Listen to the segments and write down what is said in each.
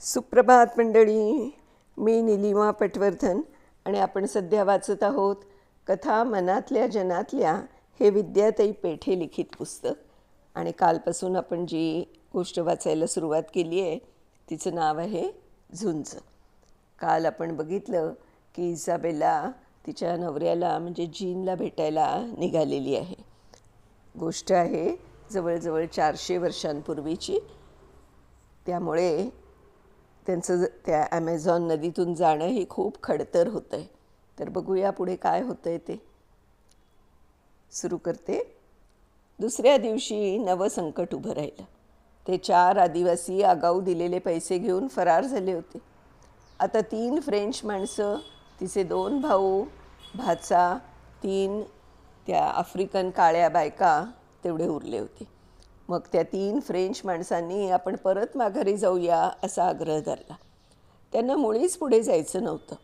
सुप्रभात मंडळी. मी निलिमा पटवर्धन आणि आपण सध्या वाचत आहोत कथा मनातल्या जनातल्या हे विद्याताई पेठे लिखित पुस्तक. आणि कालपासून आपण जी गोष्ट वाचायला सुरुवात केली आहे तिचं नाव आहे झुंज. काल आपण बघितलं की इसाबेला तिच्या नवऱ्याला म्हणजे जीनला भेटायला निघालेली आहे. गोष्ट आहे जवळजवळ चारशे वर्षांपूर्वीची. त्यामुळे त्यांचं त्या ॲमेझॉन नदीतून जाणं हे खूप खडतर होतं आहे तर बघूया पुढे काय होतं आहे ते. सुरू करते. दुसऱ्या दिवशी नवं संकट उभं राहिलं. ते चार आदिवासी आगाऊ दिलेले पैसे घेऊन फरार झाले होते. आता तीन फ्रेंच माणसं तिचे दोन भाऊ भाचा तीन त्या आफ्रिकन काळ्या बायका तेवढे उरले होते. मग त्या तीन फ्रेंच माणसांनी आपण परत माघारी जाऊया असा आग्रह धरला. त्यांना मुळीच पुढे जायचं नव्हतं.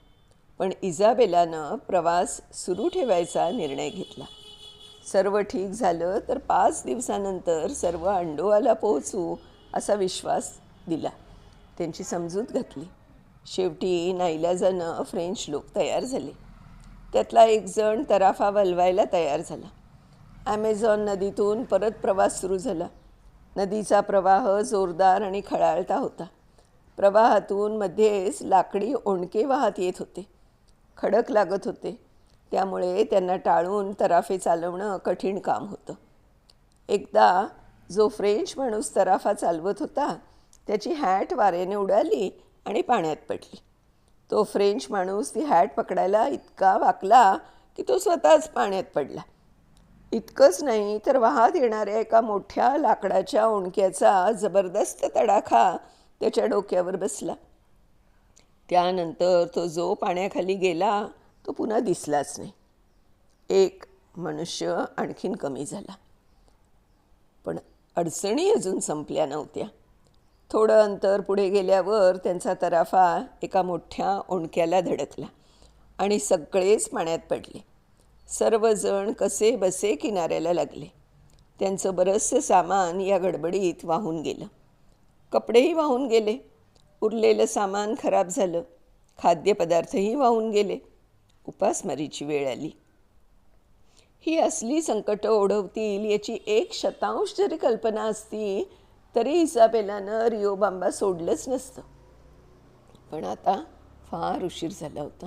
पण इजाबेलानं प्रवास सुरू ठेवायचा निर्णय घेतला. सर्व ठीक झालं तर पाच दिवसानंतर सर्व अंडोवाला पोहोचू असा विश्वास दिला. त्यांची समजूत घातली शेवटी नाईलाजानं फ्रेंच लोक तयार झाले. त्यातला एक जण तराफा वलवायला तयार झाला. ॲमेझॉन नदीतून परत प्रवास सुरू झाला. नदीचा प्रवाह जोरदार आणि खळाळता होता. प्रवाहातून मध्येच लाकडी ओंडके वाहत येत होते. खडक लागत होते. त्यामुळे त्यांना टाळून तराफे चालवणं कठीण काम होतं. एकदा जो फ्रेंच माणूस तराफा चालवत होता त्याची हॅट वाऱ्याने उडाली आणि पाण्यात पडली. तो फ्रेंच माणूस ती हॅट पकडायला इतका वाकला की तो स्वतःच पाण्यात पडला. इतकंच नाही तर वाहत येणाऱ्या एका मोठ्या लाकडाच्या ओणक्याचा जबरदस्त तडाखा त्याच्या डोक्यावर बसला. त्यानंतर तो जो पाण्याखाली गेला तो पुन्हा दिसलाच नाही. एक मनुष्य आणखीन कमी झाला. पण अडचणी अजून संपल्या नव्हत्या. थोडं अंतर पुढे गेल्यावर त्यांचा तराफा एका मोठ्या ओणक्याला धडकला आणि सगळेच पाण्यात पडले. सर्वजण कसे बसे किनाऱ्याला लागले. त्यांचं बरंचसं सामान या गडबडीत वाहून गेलं. कपडेही वाहून गेले. उरलेलं सामान खराब झालं. खाद्यपदार्थही वाहून गेले. उपासमारीची वेळ आली. ही असली संकटं ओढवतील याची एक शतांश जरी कल्पना असती तरी इसाबेलानं रिओबांबा सोडलंच नसतं. पण आता फार उशीर झाला होता.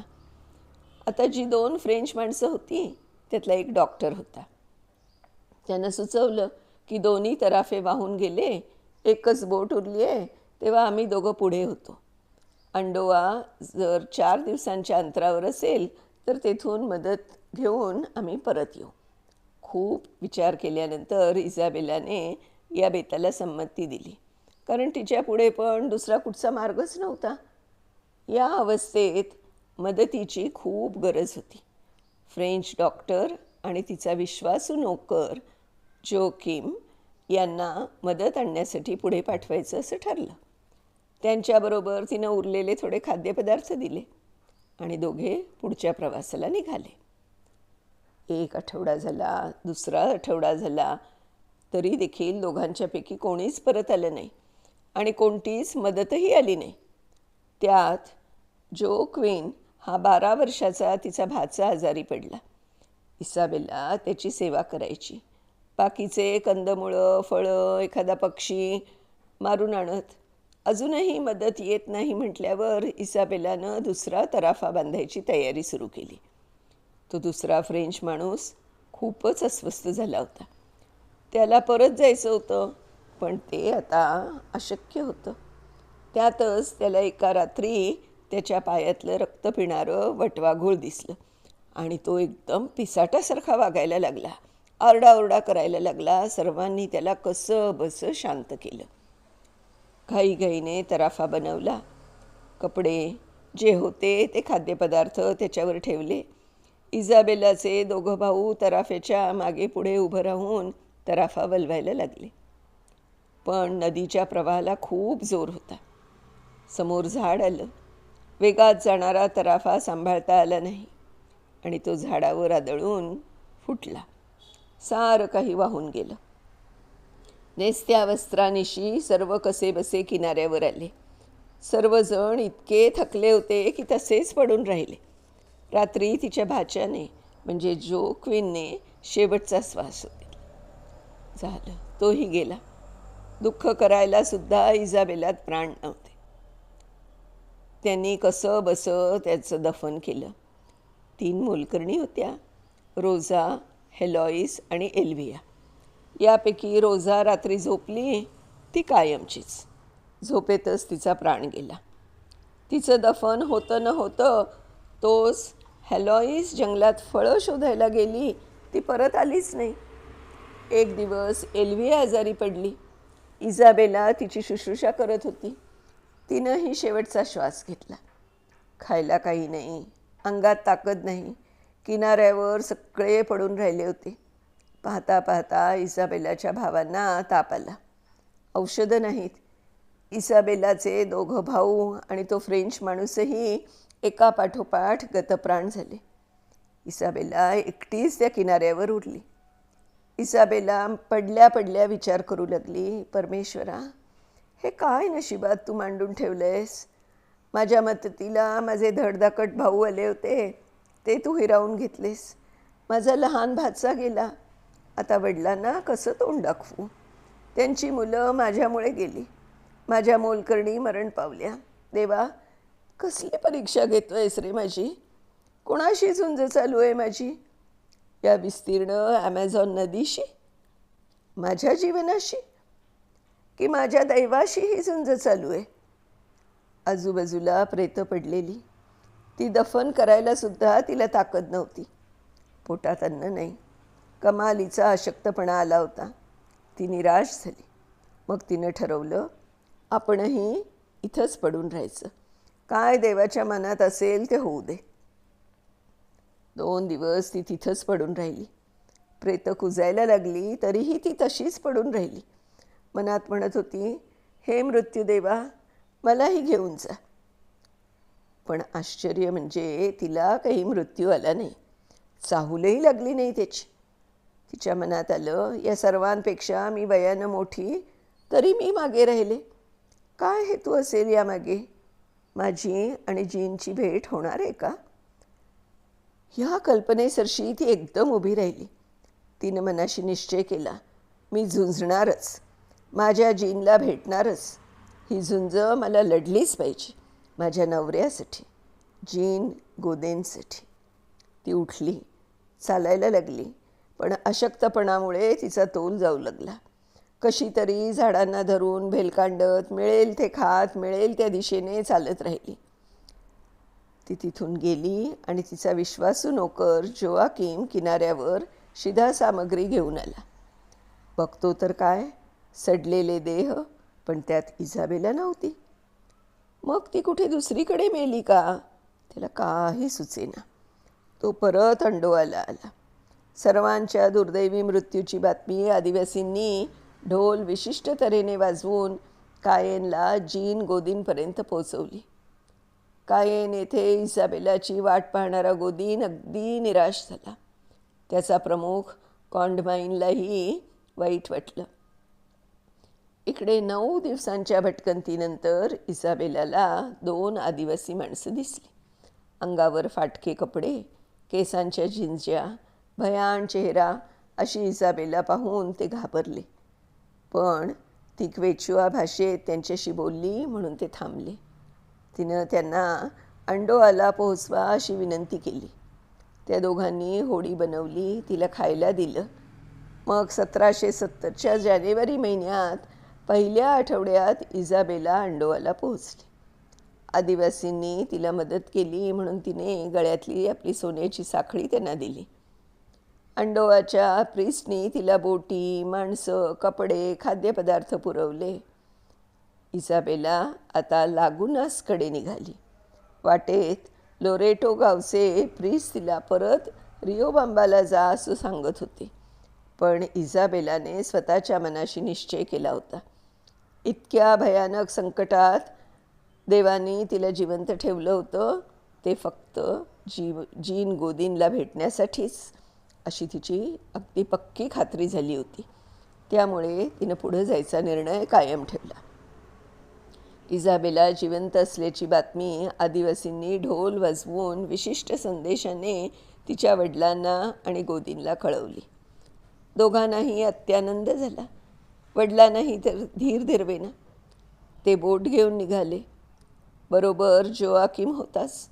आता जी दोन फ्रेंच माणसं होती त्यातला एक डॉक्टर होता. त्यानं सुचवलं की दोन्ही तराफे वाहून गेले एकच बोट उरली आहे तेव्हा आम्ही दोघं पुढे होतो. अंडोवा जर चार दिवसांच्या अंतरावर असेल तर तेथून मदत घेऊन आम्ही परत येऊ. खूप विचार केल्यानंतर इजाबेलाने या बेताला संमती दिली. कारण तिच्या पुढे पण दुसरा कुठचा मार्गच नव्हता. या अवस्थेत मदतीची खूप गरज होती. फ्रेंच डॉक्टर आणि तिचा विश्वासू नोकर जोकिम यांना मदत आणण्यासाठी पुढे पाठवायचं असं ठरलं. त्यांच्याबरोबर तिनं उरलेले थोडे खाद्यपदार्थ दिले आणि दोघे पुढच्या प्रवासाला निघाले. एक आठवडा झाला दुसरा आठवडा झाला तरी देखील दोघांच्यापैकी कोणीच परत आलं नाही आणि कोणतीच मदतही आली नाही. त्यात जो क्वीन हा बारा वर्षाचा तिचा भाचा आजारी पडला. इसाबेला त्याची सेवा करायची. बाकीचे कंदमुळं फळं एखादा पक्षी मारून आणत. अजूनही मदत येत नाही म्हटल्यावर इसाबेलानं दुसरा तराफा बांधायची तयारी सुरू केली. तो दुसरा फ्रेंच माणूस खूपच अस्वस्थ झाला होता. त्याला परत जायचं होतं पण ते आता अशक्य होतं. त्यातच त्याला एका रात्री त्याच्या पायातलं रक्त पिणारं वटवाघूळ दिसलं. आणि तो एकदम पिसाटासारखा वागायला लागला. आरडाओरडा करायला लागला. सर्वांनी त्याला कसं बसं शांत केलं. घाईघाईने तराफा बनवला. कपडे जे होते ते खाद्यपदार्थ त्याच्यावर ठेवले. इजाबेलाचे दोघं भाऊ तराफ्याच्या मागे पुढे उभं राहून तराफा वलवायला लागले. पण नदीच्या प्रवाहाला खूप जोर होता. समोर झाड आलं. वेगात जाणारा तराफा सांभाळता आला नाही. आणि तो झाडावर आदळून फुटला. सारं काही वाहून गेलं. नेस्त्या वस्त्रानिशी सर्व कसे बसे किनाऱ्यावर आले. सर्वजण इतके थकले होते की तसेच पडून राहिले. रात्री तिच्या भाच्याने म्हणजे जो क्वीनने शेवटचा श्वास होता. झालं तोही गेला. दुःख करायला सुद्धा इजाबेलात प्राण नव्हता. त्यांनी कसं बसं त्याचं दफन केलं. तीन मोलकर्णी होत्या रोजा हेलॉईस आणि एल्व्हिया यापैकी रोजा रात्री झोपली ती कायमचीच. झोपेतच तिचा प्राण गेला. तिचं दफन होतं न होतं तोच हॅलॉईस जंगलात फळं शोधायला गेली ती परत आलीच नाही. एक दिवस एल्विया आजारी पडली. इजाबेला तिची शुश्रूषा करत होती. तिनंही शेवटचा श्वास घेतला. खायला काही नाही अंगात ताकद नाही किनाऱ्यावर सगळे पडून राहिले होते. पाहता पाहता इसाबेलाच्या भावांना ताप आला. औषधं नाहीत. इसाबेलाचे दोघं भाऊ आणि तो फ्रेंच माणूसही एका पाठोपाठ गतप्राण झाले. इसाबेला एकटीच त्या किनाऱ्यावर उरली. इसाबेला पडल्या पडल्या विचार करू लागली परमेश्वरा हे काय नशिबात तू मांडून ठेवलंयस माझ्या मदतीला माझे धडधाकट भाऊ आले होते. ते तू हिरावून घेतलेस. माझा लहान भाचा गेला. आता वडिलांना कसं तोंड दाखवू? त्यांची मुलं माझ्यामुळे गेली. माझ्या मोलकर्णी मरण पावल्या. देवा कसली परीक्षा घेतो आहेस रे माझी? कोणाशी झुंज चालू आहे माझी? या विस्तीर्ण ॲमेझॉन नदीशी? माझ्या जीवनाशी? की माझ्या दैवाशी ही झुंज चालू आहे. आजूबाजूला प्रेतं पडलेली. ती दफन करायला सुद्धा तिला ताकद नव्हती. पोटात अन्न नाही. कमालीचा अशक्तपणा आला होता. ती निराश झाली. मग तिनं ठरवलं आपणही इथंच पडून राहायचं. काय देवाच्या मनात असेल ते होऊ दे. दोन दिवस ती तिथंच पडून राहिली. प्रेतं कुजायला लागली तरीही ती तशीच पडून राहिली. मनात म्हणत होती हे मृत्यूदेवा मलाही घेऊन जा. पण आश्चर्य म्हणजे तिला काही मृत्यू आला नाही. चाहूलही लागली नाही त्याची. तिच्या मनात आलं या सर्वांपेक्षा मी वयानं मोठी तरी मी मागे राहिले. काय हेतू असेल यामागे? माझी आणि जीनची भेट होणार आहे का? ह्या कल्पनेसरशी ती एकदम उभी राहिली. तिनं मनाशी निश्चय केला मी झुंजणारच. माझ्या जीनला भेटणारच. ही झुंज मला लढलीच पाहिजे. माझ्या नवऱ्यासाठी जीन गोदेंसाठी. ती उठली चालायला लागली पण अशक्तपणामुळे तिचा तोल जाऊ लागला. कशी तरी झाडांना धरून भेलकांडत मिळेल ते खात मिळेल त्या दिशेने चालत राहिली. ती तिथून गेली आणि तिचा विश्वासू नोकर जोआकीम किनाऱ्यावर शिधा सामग्री घेऊन आला. बघतो तर काय? सडलेले देह पण त्यात इजाबेला नव्हती. मग ती कुठे दुसरीकडे मेली का? त्याला काही सुचेना. तो परत अंडोवाला आला. सर्वांच्या दुर्दैवी मृत्यूची बातमी आदिवासींनी ढोल विशिष्ट तऱ्हेने वाजवून कायेनला जीन गोदींपर्यंत पोचवली कायेन येथे इसाबेलाची वाट पाहणारा गोदीन अगदी निराश झाला. त्याचा प्रमुख कॉन्डमाईनलाही वाईट वाटलं. इकडे नऊ दिवसांच्या भटकंतीनंतर इसाबेलाला दोन आदिवासी माणसं दिसली. अंगावर फाटके कपडे केसांच्या जिंज्या भयान चेहरा अशी इसाबेला पाहून ते घाबरले. पण ती क्वेचुआ भाषेत त्यांच्याशी बोलली म्हणून ते थांबले. तिनं त्यांना अंडोआला पोहोचवा अशी विनंती केली. त्या दोघांनी होडी बनवली तिला खायला दिलं. मग सतराशे सत्तरच्या जानेवारी महिन्यात पहिल्या आठवड्यात इजाबेला अंडोवाला पोहोचली. आदिवासींनी तिला मदत केली म्हणून तिने गळ्यातली आपली सोन्याची साखळी त्यांना दिली. अंडोवाच्या प्रिस्टनी तिला बोटी माणसं कपडे खाद्यपदार्थ पुरवले. इसाबेला आता लागूनासकडे निघाली. वाटेत लोरेटो गावचे प्रिस तिला परत रिओबांबाला जा असं सांगत होते. पण इजाबेलाने स्वतःच्या मनाशी निश्चय केला होता. इतक्या भयानक संकटात देवानी तिला जिवंत ठेवलं होतं. ते फक्त जीव जीन गोदीनला भेटण्यासाठीच अशी तिची अगदी पक्की खात्री झाली होती. त्यामुळे तिनं पुढं जायचा निर्णय कायम ठेवला. इझाबेला जिवंत असल्याची बातमी आदिवासींनी ढोल वाजवून विशिष्ट संदेशाने तिच्या वडिलांना आणि गोदींला कळवली. दोघांनाही अत्यानंद झाला. वडिलांनाही तर धीर धीरवेना. ते बोट घेऊन निघाले. बरोबर जोआकिम होतास.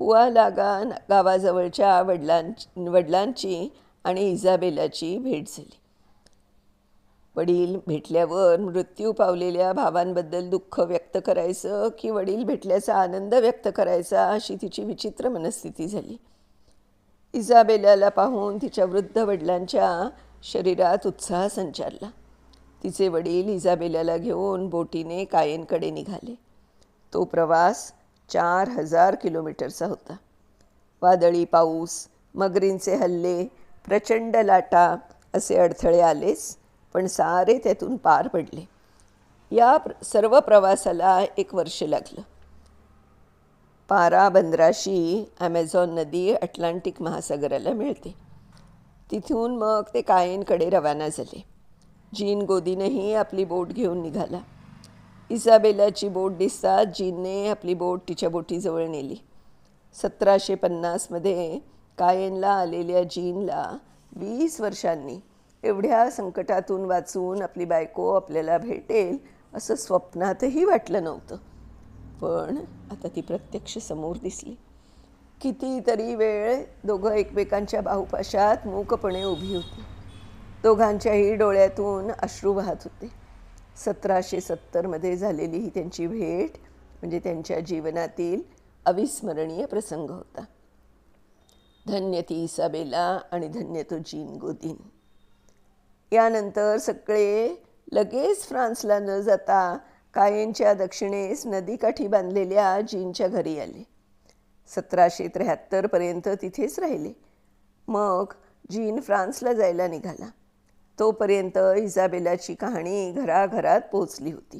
हुआ लागा गावाजवळच्या वडिलां वडिलांची आणि इझाबेलाची भेट झाली. वडील भेटल्यावर मृत्यू पावलेल्या भावांबद्दल दुःख व्यक्त करायचं की वडील भेटल्याचा आनंद व्यक्त करायचा अशी तिची विचित्र मनस्थिती झाली. इजाबेलाला पाहून तिच्या वृद्ध वडिलांच्या शरीरात उत्साह संचारला. तिचे वडील इजाबेलाला घेऊन बोटीने कायनकडे निघाले. तो प्रवास चार हजार किलोमीटरचा होता. वादळी पाऊस मगरींचे हल्ले प्रचंड लाटा असे अडथळे आलेच पण सारे त्यातून पार पडले. या प्र- सर्व प्रवासाला एक वर्ष लागलं. पारा बंदराशी ॲमेझॉन नदी अटलांटिक महासागराला मिळते. तिथून मग ते कायनकडे रवाना झाले. जीन गोदीनंही आपली बोट घेऊन निघाला. इसाबेलाची बोट दिसताच जीनने आपली बोट तिच्या बोटीजवळ नेली. सतराशे पन्नासमध्ये कायनला आलेल्या जीनला वीस वर्षांनी एवढ्या संकटातून वाचून आपली बायको आपल्याला भेटेल असं स्वप्नातही वाटलं नव्हतं. पण आता ती प्रत्यक्ष समोर दिसली. कितीतरी वेळ दोघं एकमेकांच्या बाहुपाशात मूकपणे उभी होती. दोघांच्याही डोळ्यातून अश्रू वाहत होते. सतराशे सत्तरमध्ये झालेली ही त्यांची भेट म्हणजे त्यांच्या जीवनातील अविस्मरणीय प्रसंग होता. धन्य ती इसाबेला आणि धन्य तो जीन गोदीन. यानंतर सगळे लगेच फ्रान्सला न जाता कायेंच्या दक्षिणेस नदीकाठी बांधलेल्या जीनच्या घरी आले. सतराशे त्र्याहत्तरपर्यंत तिथेच राहिले. मग जीन फ्रान्सला जायला निघाला. तोपर्यंत इजाबेलाची कहाणी घराघरात पोचली होती.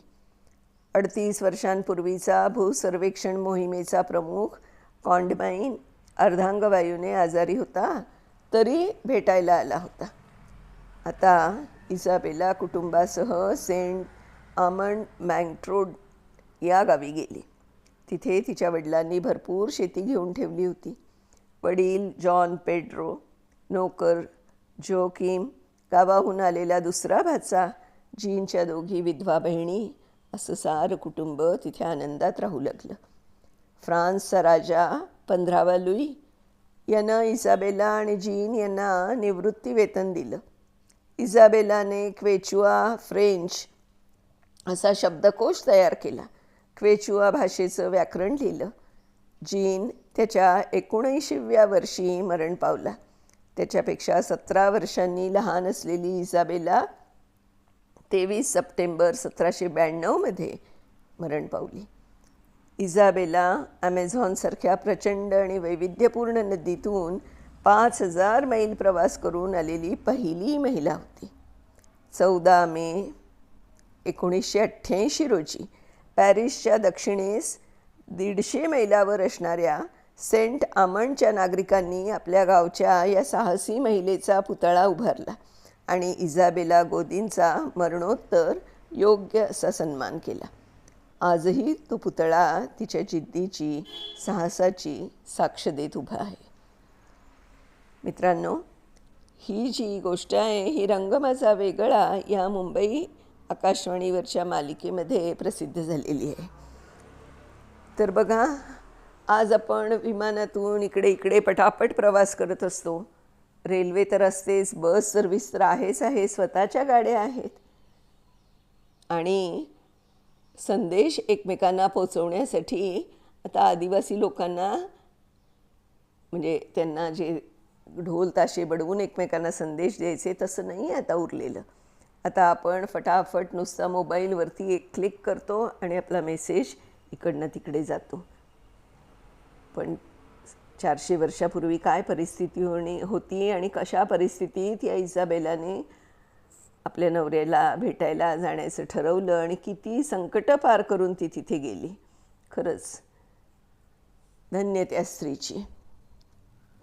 अडतीस वर्षांपूर्वीचा भूसर्वेक्षण मोहिमेचा प्रमुख कॉन्डमाईन अर्धांगवायूने आजारी होता तरी भेटायला आला होता. आता इजाबेला कुटुंबासह सेंट आमंड मँगट्रोड या गावी गेली. तिथे तिच्या वडिलांनी भरपूर शेती घेऊन ठेवली होती. वडील जॉन पेड्रो नोकर जोकिम गावाहून आलेला दुसरा भाचा जीनच्या दोघी विधवा बहिणी असं सारं कुटुंब तिथे आनंदात राहू लागलं. फ्रान्सचा राजा पंधरावा लुई यानं इजाबेला आणि जीन यांना निवृत्ती वेतन दिलं. इजाबेलाने क्वेचुआ फ्रेंच असा शब्दकोश तयार केला. क्वेचुआ भाषेचं व्याकरण लिहिलं. जीन त्याच्या एकोणऐंशीव्या वर्षी मरण पावला. त्याच्यापेक्षा सतरा वर्षांनी लहान असलेली इजाबेला तेवीस सप्टेंबर सतराशे ब्याण्णवमध्ये मरण पावली. इजाबेला ॲमेझॉनसारख्या प्रचंड आणि वैविध्यपूर्ण नदीतून पाच हजार मैल प्रवास करून आलेली पहिली महिला होती. चौदा मे एकोणीसशे अठ्ठ्याऐंशी रोजी पॅरिसच्या दक्षिणेस दीडशे मैलावर असणाऱ्या सेंट आमंडच्या नागरिकांनी आपल्या गावच्या या साहसी महिलेचा पुतळा उभारला आणि इजाबेला गोदींचा मरणोत्तर योग्य असा सन्मान केला. आजही तो पुतळा तिच्या जिद्दीची साहसाची साक्ष देत उभा आहे. मित्रांनो ही जी गोष्ट आहे ही रंग माझा वेगळा या मुंबई आकाशवाणीवरच्या मालिकेमध्ये प्रसिद्ध झालेली आहे. तर बघा आज आपण विमानातून इकडे इकडे पटापट प्रवास करत असतो. रेल्वे तर असतेच बस सर्व्हिस तर आहेच आहे. स्वतःच्या गाड्या आहेत. आणि संदेश एकमेकांना पोचवण्यासाठी आता आदिवासी लोकांना म्हणजे त्यांना जे ढोल ताशे बडवून एकमेकांना संदेश द्यायचे तसं नाही आता उरलेलं. आता आपण फटाफट नुसता मोबाईलवरती एक क्लिक करतो आणि आपला मेसेज इकडनं तिकडे जातो. पण चारशे वर्षापूर्वी काय परिस्थिती होणी होती आणि कशा परिस्थितीत या इजाबेलाने आपल्या नवऱ्याला भेटायला जाण्याचं ठरवलं आणि किती संकटं पार करून ती तिथे गेली. खरंच धन्य त्या स्त्रीची.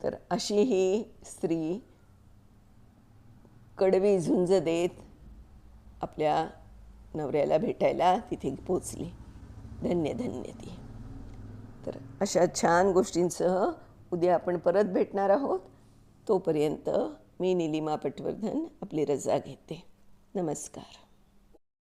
तर अशी ही स्त्री कडवी झुंज देत आपल्या नवऱ्याला भेटायला तिथे पोचली. धन्य धन्य ती. तर अशा छान गोष्टींसह उद्या आपण परत भेटणार आहोत. तोपर्यंत मी निलिमा पटवर्धन आपली रजा घेते. नमस्कार.